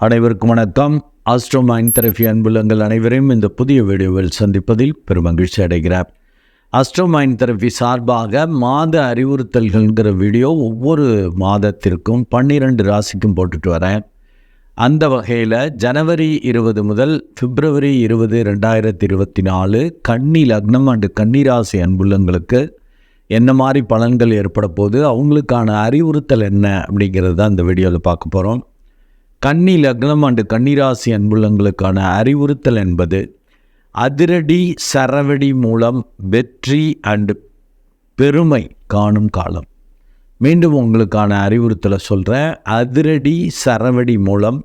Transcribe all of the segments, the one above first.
அனைவருக்கும் வணக்கம். ஆஸ்ட்ரோமைன் தெரபி அன்புலங்கள் அனைவரையும் இந்த புதிய வீடியோவில் சந்திப்பதில் பெருமகிழ்ச்சி அடைகிறார் ஆஸ்ட்ரோ தெரபி சார்பாக மாத அறிவுறுத்தல்கள்ங்கிற வீடியோ ஒவ்வொரு மாதத்திற்கும் பன்னிரெண்டு ராசிக்கும் போட்டுட்டு வரேன். அந்த வகையில் ஜனவரி இருபது முதல் பிப்ரவரி இருபது ரெண்டாயிரத்தி இருபத்தி நாலு கன்னி லக்னம் அண்டு கன்னிராசி அன்புள்ளங்களுக்கு என்ன மாதிரி பலன்கள் ஏற்பட போகுது அவங்களுக்கான அறிவுறுத்தல் என்ன அப்படிங்கிறது தான் இந்த வீடியோவில் பார்க்க போகிறோம் கன்னி லக்னம் அண்டு கன்னிராசி அன்புள்ளங்களுக்கான அறிவுறுத்தல் என்பது அதிரடி சரவடி மூலம் வெற்றி அண்டு பெருமை காணும் காலம். மீண்டும் உங்களுக்கான அறிவுறுத்தலை சொல்கிறேன் அதிரடி சரவடி மூலம்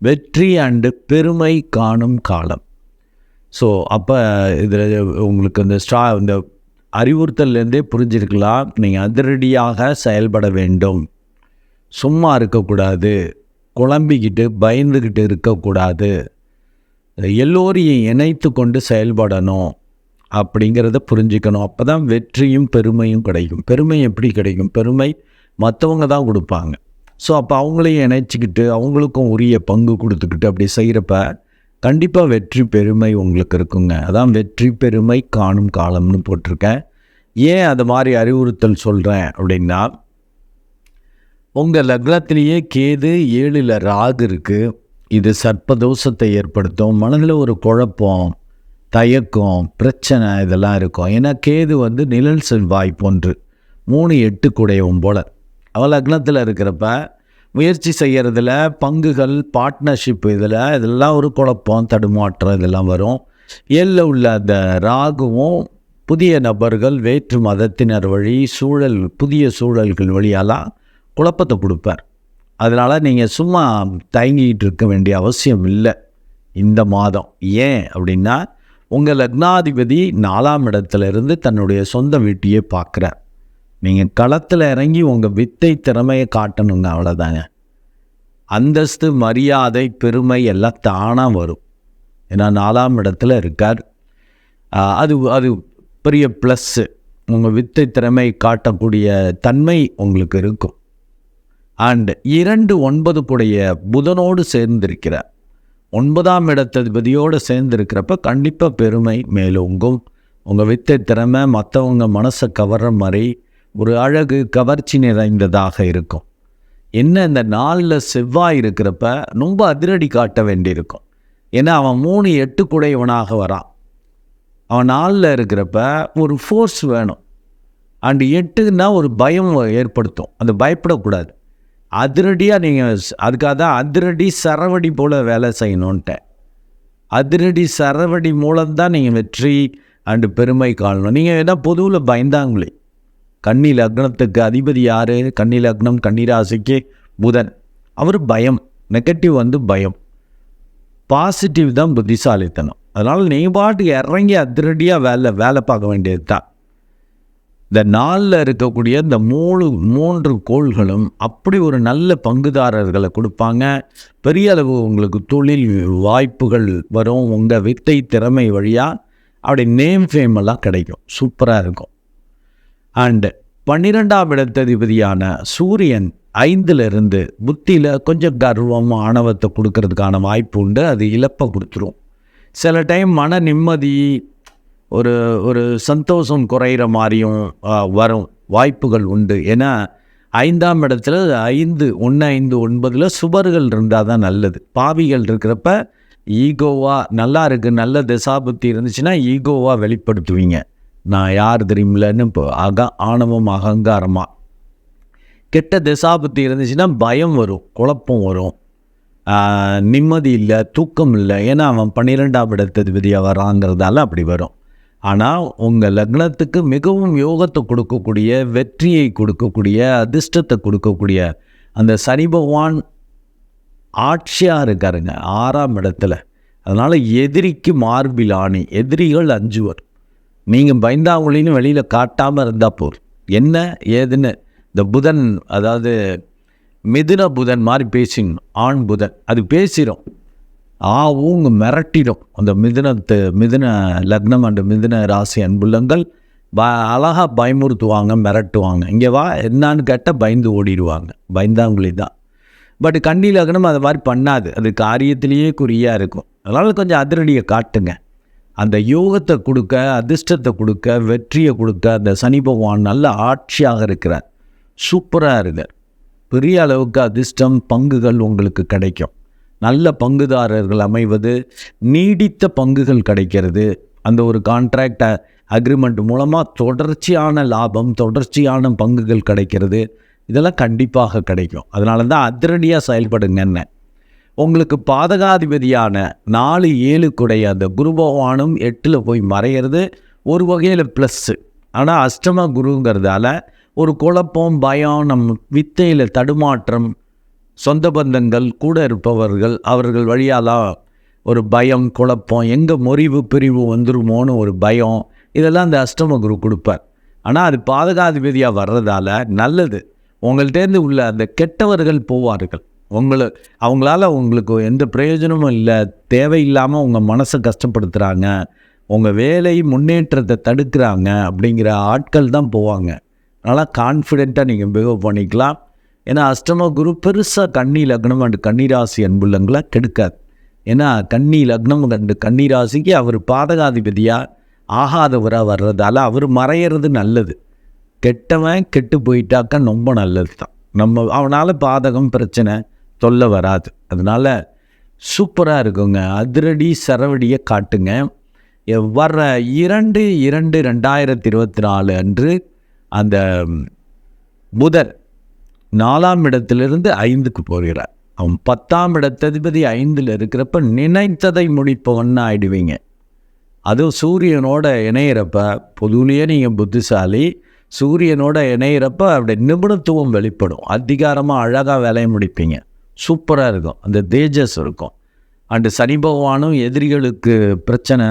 வெற்றி அண்டு பெருமை காணும் காலம். ஸோ அப்போ இதில் உங்களுக்கு இந்த ஸ்டா இந்த அறிவுறுத்தல்லேருந்தே புரிஞ்சிருக்கலாம். நீங்கள் அதிரடியாக செயல்பட வேண்டும். சும்மா இருக்கக்கூடாது. குழம்பிக்கிட்டு பயந்துக்கிட்டு இருக்கக்கூடாது. எல்லோரையும் இணைத்து கொண்டு செயல்படணும் அப்படிங்கிறத புரிஞ்சுக்கணும். அப்போ தான் வெற்றியும் பெருமையும் கிடைக்கும். பெருமை எப்படி கிடைக்கும்? பெருமை மற்றவங்க தான் கொடுப்பாங்க. ஸோ அப்போ அவங்களையும் இணைச்சிக்கிட்டு அவங்களுக்கும் உரிய பங்கு கொடுத்துக்கிட்டு அப்படி செய்கிறப்ப கண்டிப்பாக வெற்றி பெருமை உங்களுக்கு இருக்குங்க. அதான் வெற்றி பெருமை காணும் காலம்னு போட்டிருக்கேன். ஏன் அது மாதிரி அறிவுறுத்தல் சொல்கிறேன் அப்படின்னா உங்கள் லக்னத்திலேயே கேது ஏழில் ராகு இருக்குது இது சர்ப்பதோஷத்தை ஏற்படுத்தும். மனதில் ஒரு குழப்பம் தயக்கம் பிரச்சனை இதெல்லாம் இருக்கும். ஏன்னா கேது வந்து நிழல் செல்வாய் போன்று மூணு எட்டு குடையவும் போல். அவள் லக்னத்தில் இருக்கிறப்ப முயற்சி செய்கிறதுல பங்குகள் பார்ட்னர்ஷிப் இதில் இதெல்லாம் ஒரு குழப்பம் தடுமாற்றம் இதெல்லாம் வரும். ஏழில் உள்ள அந்த ராகுவும் புதிய நபர்கள் வேற்று மதத்தினர் வழி சூழல் புதிய சூழல்கள் வழியாலாம் குழப்பத்தை கொடுப்பார். அதனால் நீங்கள் சும்மா தயங்கிக்கிட்டு இருக்க வேண்டிய அவசியம் இல்லை. இந்த மாதம். ஏன் அப்படின்னா உங்கள் லக்னாதிபதி நாலாம் இடத்துல இருந்து தன்னுடைய சொந்த வீட்டையே பார்க்குறார் நீங்கள் களத்தில் இறங்கி உங்கள் வித்தை திறமையை காட்டணுங்க அவ்வளோதாங்க அந்தஸ்து மரியாதை பெருமை எல்லாம் தானாக வரும். ஏன்னா நாலாம் இடத்துல இருக்கார். அது அது பெரிய ப்ளஸ்ஸு உங்கள் வித்தை திறமை காட்டக்கூடிய தன்மை உங்களுக்கு இருக்கும். அண்ட் இரண்டு ஒன்பது கூடைய புதனோடு சேர்ந்திருக்கிறார். ஒன்பதாம் இடத்ததிபதியோடு சேர்ந்திருக்கிறப்ப கண்டிப்பாக பெருமை மேலோங்கும். உங்கள் வித்தை திறமை மற்றவங்க மனசை கவர்ற மாதிரி ஒரு அழகு கவர்ச்சி நிறைந்ததாக இருக்கும். என்ன இந்த நாளில் செவ்வாய் இருக்கிறப்ப ரொம்ப அதிரடி காட்ட வேண்டியிருக்கும். ஏன்னா அவன் மூணு எட்டு குடையவனாக வரான். அவன் நாளில் இருக்கிறப்ப ஒரு ஃபோர்ஸ் வேணும். அண்டு எட்டுன்னா ஒரு பயம் ஏற்படுத்தும். அது பயப்படக்கூடாது. அதிரடியாக நீங்கள் அதுக்காக தான் அதிரடி சரவடி போல் வேலை செய்யணுன்ட்டேன் அதிரடி சரவடி மூலம்தான் நீங்கள் வெற்றி அண்டு பெருமை காணணும். நீங்கள் என்ன பொதுவில் பயந்தாங்களே. கன்னி லக்னத்துக்கு அதிபதி யார்? கன்னி லக்னம் கன்னிராசிக்கு புதன். அவர் பயம். நெகட்டிவ் வந்து பயம். பாசிட்டிவ் தான் புத்திசாலித்தனம். அதனால் நீ பாட்டுக்கு இறங்கி அதிரடியாக வேலை வேலை பார்க்க வேண்டியது தான் இந்த நாளில் இருக்கக்கூடிய இந்த மூணு மூன்று கோள்களும் அப்படி ஒரு நல்ல பங்குதாரர்களை கொடுப்பாங்க. பெரிய அளவு உங்களுக்கு தொழில் வாய்ப்புகள் வரும். உங்கள் வித்தை திறமை வழியாக அப்படி நேம் ஃபேம் எல்லாம் கிடைக்கும். சூப்பராக இருக்கும். அண்டு பன்னிரெண்டாம் இடத்ததிபதியான சூரியன் ஐந்திலிருந்து புத்தியில் கொஞ்சம் கர்வம் ஆணவத்தை கொடுக்கறதுக்கான வாய்ப்பு உண்டு. அது இழப்பை கொடுத்துரும். சில டைம் மன நிம்மதி ஒரு ஒரு சந்தோஷம் குறையிற மாதிரியும் வரும் வாய்ப்புகள் உண்டு. ஏன்னா ஐந்தாம் இடத்துல ஐந்து ஒன்று ஐந்து ஒன்பதில் சுவர்கள் இருந்தால் தான் நல்லது. பாவிகள் இருக்கிறப்ப ஈகோவாக நல்லா இருக்குது நல்ல திசாபுத்தி இருந்துச்சுன்னா ஈகோவாக வெளிப்படுத்துவீங்க. நான் யார் தெரியுமில்லன்னு இப்போ அக ஆணவம் அகங்காரமாக கெட்ட திசாபுத்தி இருந்துச்சுன்னா பயம் வரும் குழப்பம் வரும். நிம்மதி இல்லை தூக்கம் இல்லை. ஏன்னா அவன் பன்னிரெண்டாம் இடத்ததிபதியாக வராங்கிறதால அப்படி வரும். ஆனால் உங்கள் லக்னத்துக்கு மிகவும் யோகத்தை கொடுக்கக்கூடிய வெற்றியை கொடுக்கக்கூடிய அதிர்ஷ்டத்தை கொடுக்கக்கூடிய அந்த சனி பகவான் ஆட்சியாக இருக்காருங்க ஆறாம் இடத்துல. அதனால் எதிரிக்கு மார்பில் ஆணி எதிரிகள் அஞ்சுவர். நீங்கள் பயந்தாங்குழின்னு வெளியில் காட்டாமல் இருந்தால் போர். என்ன ஏதுன்னு இந்த புதன் அதாவது மிதுன புதன் மாதிரி பேசிடணும் ஆண் புதன். அது பேசிடும் ஆ ஊங்க மிரட்டிடும். அந்த மிதுனத்து மிதுன லக்னம் அண்டு மிதுன ராசி அன்புள்ளங்கள் ப அழகாக பயமுறுத்துவாங்க மிரட்டுவாங்க. இங்கே வா என்னான்னு கேட்டால் பயந்து ஓடிடுவாங்க. பயந்தாங்குழி தான். பட் கண்ணி லக்னம் அது மாதிரி பண்ணாது. அது காரியத்திலேயே குறியாக இருக்கும். அதனால் கொஞ்சம் அதிரடியை காட்டுங்க. அந்த யோகத்தை கொடுக்க அதிர்ஷ்டத்தை கொடுக்க வெற்றியை கொடுக்க அந்த சனி பகவான் நல்ல ஆட்சியாக இருக்கிறார். சூப்பராக இருக்கார். பெரிய அளவுக்கு அதிர்ஷ்டம் பங்குகள் உங்களுக்கு கிடைக்கும். நல்ல பங்குதாரர்கள் அமைவது நீடித்த பங்குகள் கிடைக்கிறது. அந்த ஒரு கான்ட்ராக்ட் அக்ரிமெண்ட் மூலமாக தொடர்ச்சியான லாபம் தொடர்ச்சியான பங்குகள் கிடைக்கிறது. இதெல்லாம் கண்டிப்பாக கிடைக்கும். அதனால தான் அதிரடியாக செயல்படுங்க என்ன. உங்களுக்கு பாதகாதிபதியான நாலு ஏழுக்குடைய அந்த குரு பகவானும் எட்டில் போய் மறையிறது ஒரு வகையில் ப்ளஸ்ஸு ஆனால் அஷ்டம குருங்கிறதால ஒரு குழப்பம் பயம் நம் வித்தையில் தடுமாற்றம் சொந்த பந்தங்கள் கூட இருப்பவர்கள் அவர்கள் வழியாலாம் ஒரு பயம் குழப்பம் எங்கே முறிவு பிரிவு வந்துருமோன்னு ஒரு பயம் இதெல்லாம் அந்த அஷ்டம குரு கொடுப்பார். ஆனால் அது பாதகாதிபதியாக வர்றதால நல்லது. உங்கள்கிட்டேருந்து உள்ள அந்த கெட்டவர்கள் போவார்கள். உங்களை அவங்களால உங்களுக்கு எந்த பிரயோஜனமும் இல்லை தேவையில்லாமல் உங்கள் மனசை கஷ்டப்படுத்துகிறாங்க உங்கள் வேலை முன்னேற்றத்தை தடுக்கிறாங்க அப்படிங்கிற ஆட்கள் தான் போவாங்க. அதனால் கான்ஃபிடெண்ட்டாக நீங்கள் பிஹேவ் பண்ணிக்கலாம். ஏன்னா அஷ்டம குரு பெருசாக கன்னி லக்னம் அண்டு கன்னிராசி அன்புள்ளங்களை கெடுக்காது. ஏன்னா கன்னி லக்னம் கண்டு கன்னிராசிக்கு அவர் பாதகாதிபதியாக ஆகாதவராக வர்றதால அவர் மறையிறது நல்லது. கெட்டவன் கெட்டு போயிட்டாக்கா ரொம்ப நல்லது தான் நம்ம அவனால் பாதகம் பிரச்சனை தொல்லை வராது. அதனால் சூப்பராக இருக்குங்க. அதிரடி சரவடியை காட்டுங்க. வர்ற இரண்டு இரண்டு ரெண்டாயிரத்தி இருபத்தி நாலு அன்று அந்த புதன் நாலாம் இடத்திலிருந்து ஐந்துக்கு போகிறார். அவன் பத்தாம் இடத்ததிபதி ஐந்தில் இருக்கிறப்ப நினைத்ததை முடிப்பவன்னு ஆயிடுவீங்க. அதுவும் சூரியனோட இணையிறப்ப பொதுவிலேயே நீங்கள் புத்திசாலி சூரியனோட இணையிறப்ப அப்படி நிபுணத்துவம் வெளிப்படும். அதிகாரமாக அழகாக வேலையை முடிப்பீங்க. சூப்பராக இருக்கும். அந்த தேஜஸ் இருக்கும். அண்டு சனி பகவானும் எதிரிகளுக்கு பிரச்சனை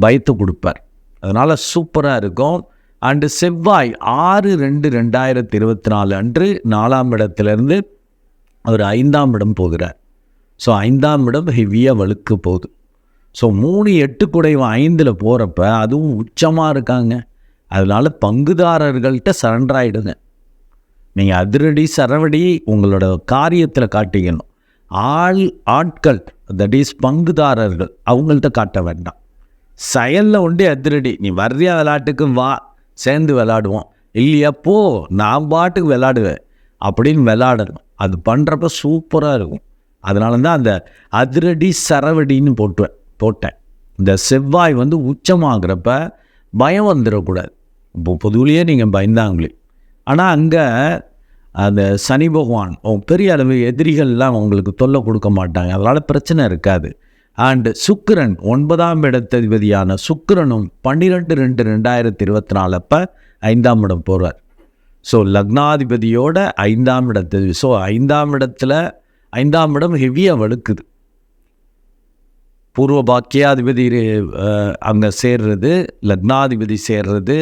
பயத்து கொடுப்பார். அதனால் சூப்பராக இருக்கும். அண்டு செவ்வாய் ஆறு ரெண்டு ரெண்டாயிரத்தி இருபத்தி நாலு அன்று நாலாம் இடத்திலிருந்து அவர் ஐந்தாம் இடம் போகிறார். ஸோ ஐந்தாம் இடம் ஹெவியாக வழுக்கு போகுது. ஸோ மூணு எட்டு குடைவன் ஐந்தில் போகிறப்ப அதுவும் உச்சமாக இருக்காங்க. அதனால் பங்குதாரர்கள்ட்ட சரண்டர் ஆகிடுங்க நீங்கள் அதிரடி சரவடி உங்களோட காரியத்தில் காட்டிக்கணும். ஆள் ஆட்கள் தட் இஸ் பங்குதாரர்கள் அவங்கள்ட்ட காட்ட வேண்டாம். செயலில் உண்டு அதிரடி. நீ வர்றியா விளையாட்டுக்கு வா. சேர்ந்து விளாடுவோம். இல்லையா போ நான் பாட்டுக்கு விளாடுவேன். அப்படின்னு விளாடணும். அது பண்ணுறப்ப சூப்பராக இருக்கும். அதனால தான் அந்த அதிரடி சரவடின்னு போட்டுவேன் போட்டேன். இந்த செவ்வாய் வந்து உச்சமாகிறப்ப பயம் வந்துடக்கூடாது. இப்போ பொதுவிலேயே நீங்கள் பயந்தாங்களே. ஆனால் அங்கே அந்த சனி பகவான் பெரிய அளவு எதிரிகள்லாம் உங்களுக்கு தொல்லை கொடுக்க மாட்டாங்க. அதனால் பிரச்சனை இருக்காது. அண்டு சுக்கிரன் ஒன்பதாம் இடத்ததிபதியான சுக்கிரனும் பன்னிரெண்டு ரெண்டு ரெண்டாயிரத்தி இருபத்தி நாலு அப்போ ஐந்தாம் இடம் போகிறார் ஸோ லக்னாதிபதியோட ஐந்தாம் இடத்ததிபதி. ஸோ ஐந்தாம் இடத்துல ஐந்தாம் இடம் ஹெவியாக வலுக்குது பூர்வ பாக்கியாதிபதி அங்கே சேர்றது லக்னாதிபதி சேர்றது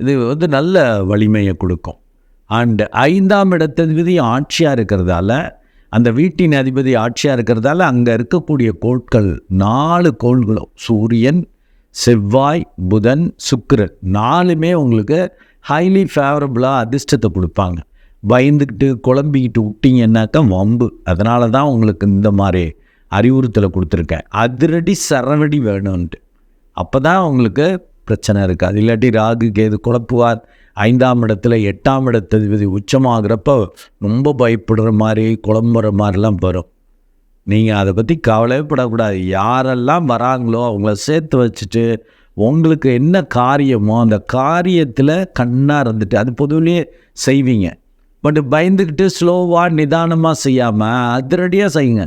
இது வந்து நல்ல வலிமையை கொடுக்கும். அண்ட் ஐந்தாம் இடத்ததிபதி ஆட்சியாக இருக்கிறதால அந்த வீட்டின் அதிபதி ஆட்சியாக இருக்கிறதால அங்கே இருக்கக்கூடிய கோள்கள் நாலு கோள்களும் சூரியன் செவ்வாய் புதன் சுக்கிரன் நாலுமே உங்களுக்கு ஹைலி ஃபேவரபுளாக அதிர்ஷ்டத்தை கொடுப்பாங்க. பயந்துக்கிட்டு குழம்பிக்கிட்டு விட்டிங்கன்னாக்கா வம்பு. அதனால தான் உங்களுக்கு இந்த மாதிரி அறிவுறுத்தலை கொடுத்துருக்கேன். அதிரடி சரவடி வேணும்ன்ட்டு. அப்போ தான் உங்களுக்கு பிரச்சனை இருக்காது. இல்லாட்டி ராகு கேது குழப்புவார். ஐந்தாம் இடத்துல எட்டாம் இடத்ததிபதி உச்சமாகிறப்ப ரொம்ப பயப்படுற மாதிரி குழம்புற மாதிரிலாம் வரும். நீங்கள் அதை பற்றி கவலைப்படக்கூடாது. யாரெல்லாம் வராங்களோ அவங்கள சேர்த்து வச்சுட்டு உங்களுக்கு என்ன காரியமோ அந்த காரியத்தில் கண்ணாக இருந்துட்டு அது பொதுவிலேயே செய்வீங்க. பட் பயந்துக்கிட்டு ஸ்லோவாக நிதானமாக செய்யாமல் அதிரடியாக செய்யுங்க.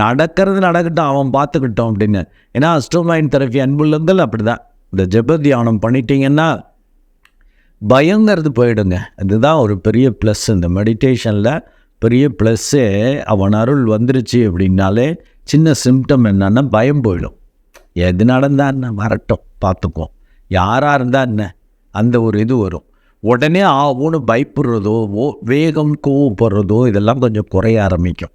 நடக்கிறது நடக்கட்டும் அவன் பார்த்துக்கிட்டோம் அப்படின்னு. ஏன்னா அஸ்ட்ரோமைன் தெரப்பி அன்புள்ளங்கள் அப்படி தான் இந்த ஜெப தியானம் பண்ணிட்டீங்கன்னா பயங்கிறது போயிடுங்க. அதுதான் ஒரு பெரிய ப்ளஸ் இந்த மெடிடேஷனில் பெரிய ப்ளஸ்ஸே அவன் அருள் வந்துருச்சு அப்படின்னாலே சின்ன சிம்டம் என்னன்னா பயம் போயிடும். எது நடந்தா என்ன வரட்டும் பார்த்துக்குவோம். யாராக இருந்தால் என்ன அந்த ஒரு இது வரும். உடனே ஆகும்னு பயப்படுறதோ ஓ வேகம் கோவப்படுறதோ இதெல்லாம் கொஞ்சம் குறைய ஆரம்பிக்கும்.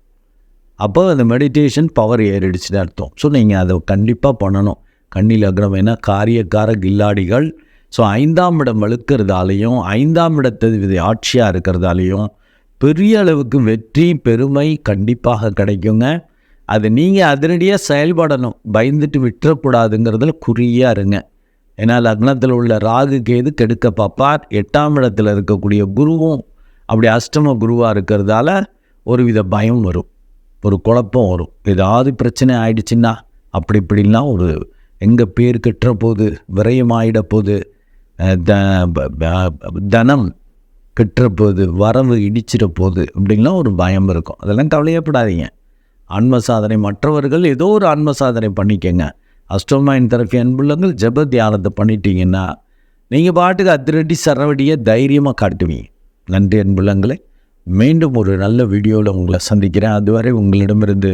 அப்போ அந்த மெடிடேஷன் பவர் ஏறிடுச்சுன்னு அர்த்தம். ஸோ நீங்கள் அதை கண்டிப்பாக பண்ணணும். கண்ணில் அக்ரம் என காரியக்கார கில்லாடிகள். ஸோ ஐந்தாம் இடம் வலுக்கிறதாலையும் ஐந்தாம் இடத்ததிபதி ஆட்சியாக இருக்கிறதாலையும் பெரிய அளவுக்கு வெற்றி பெருமை கண்டிப்பாக கிடைக்குங்க. அது நீங்கள் அதிரடியாக செயல்படணும். பயந்துட்டு விட்டுறக்கூடாதுங்கிறதுல குறியாக இருங்க. ஏன்னா லக்னத்தில் உள்ள ராகு கேது கெடுக்க பார்ப்பார். எட்டாம் இடத்துல இருக்கக்கூடிய குருவும் அப்படி அஷ்டம குருவாக இருக்கிறதால ஒரு வித பயம் வரும். ஒரு குழப்பம் வரும். ஏதாவது பிரச்சனை ஆயிடுச்சுன்னா அப்படி இப்படிலாம் ஒரு எங்கள் பேர் கெட்டுற போது விரயம் போது த தனம் கெட்டுற போது வரவு இடிச்சிட போது அப்படின்லாம் ஒரு பயம் இருக்கும். அதெல்லாம் கவலையப்படாதீங்க. ஆன்ம சாதனை மற்றவர்கள் ஏதோ ஒரு ஆன்ம சாதனை பண்ணிக்கங்க. அஷ்டமாயின் தரப்பி அன்புள்ளங்கள் ஜப தியானத்தை பண்ணிட்டீங்கன்னா நீங்கள் பாட்டுக்கு அதிரடி சரவடியை தைரியமாக காட்டுவீங்க. நன்றி அன்புள்ளங்களே. மீண்டும் ஒரு நல்ல வீடியோவில் உங்களை சந்திக்கிறேன். அதுவரை உங்களிடமிருந்து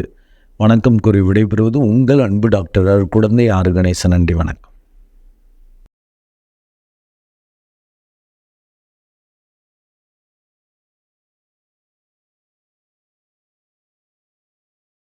வணக்கம் கூறி விடைபெறுவது உங்கள் அன்பு டாக்டர் குழந்தை ஆறு கணேசன். நன்றி வணக்கம்.